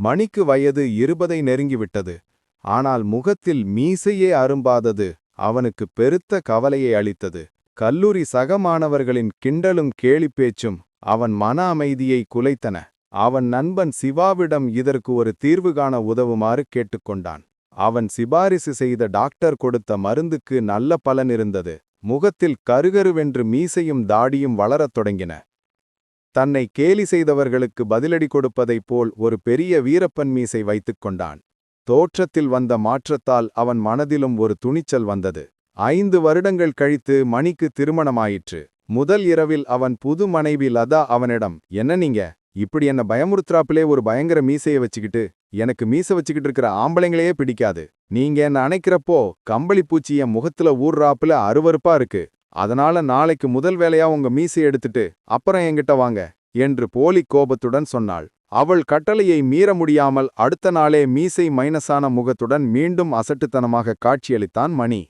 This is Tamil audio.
மணிக்கு வயது இருபதை நெருங்கிவிட்டது. ஆனால் முகத்தில் மீசையே அரும்பாதது. அவனுக்கு பெருத்த கவலையை அளித்தது. கல்லூரி சக மாணவர்களின் கிண்டலும் கேலிப்பேச்சும் அவன் மன அமைதியை குலைத்தன. அவன் நண்பன் சிவாவிடம் இதற்கு ஒரு தீர்வு காண உதவுமாறு கேட்டுக்கொண்டான். அவன் சிபாரிசு செய்த டாக்டர் கொடுத்த மருந்துக்கு நல்ல பலன் இருந்தது. முகத்தில் கருகருவென்று மீசையும் தாடியும் வளரத் தொடங்கின. தன்னை கேலி செய்தவர்களுக்கு பதிலடி கொடுப்பதைப் போல் ஒரு பெரிய வீரப்பன் மீசை வைத்துக் கொண்டான். தோற்றத்தில் வந்த மாற்றத்தால் அவன் மனதிலும் ஒரு துணிச்சல் வந்தது. ஐந்து வருடங்கள் கழித்து மணிக்கு திருமணமாயிற்று. முதல் இரவில் அவன் புது மனைவி லதா அவனிடம் என்ன நீங்க? இப்படி என்ன பயமுறுத்துறாப்பிலே ஒரு பயங்கர மீசைய வச்சுக்கிட்டு? எனக்கு மீச வச்சுக்கிட்டு இருக்கிற ஆம்பளைங்களையே பிடிக்காது. நீங்க என்ன அணைக்கிறப்போ கம்பளி பூச்சி என் முகத்துல ஊர்றாப்புல அருவருப்பா இருக்கு. அதனால நாளைக்கு முதல் வேலையா உங்க மீசை எடுத்துட்டு அப்புறம் என்கிட்ட வாங்க என்று போலி கோபத்துடன் சொன்னாள். அவள் கட்டளையை மீற முடியாமல் அடுத்த நாளே மீசை மைனஸான முகத்துடன் மீண்டும் அசட்டுத்தனமாக காட்சியளித்தான் மணி.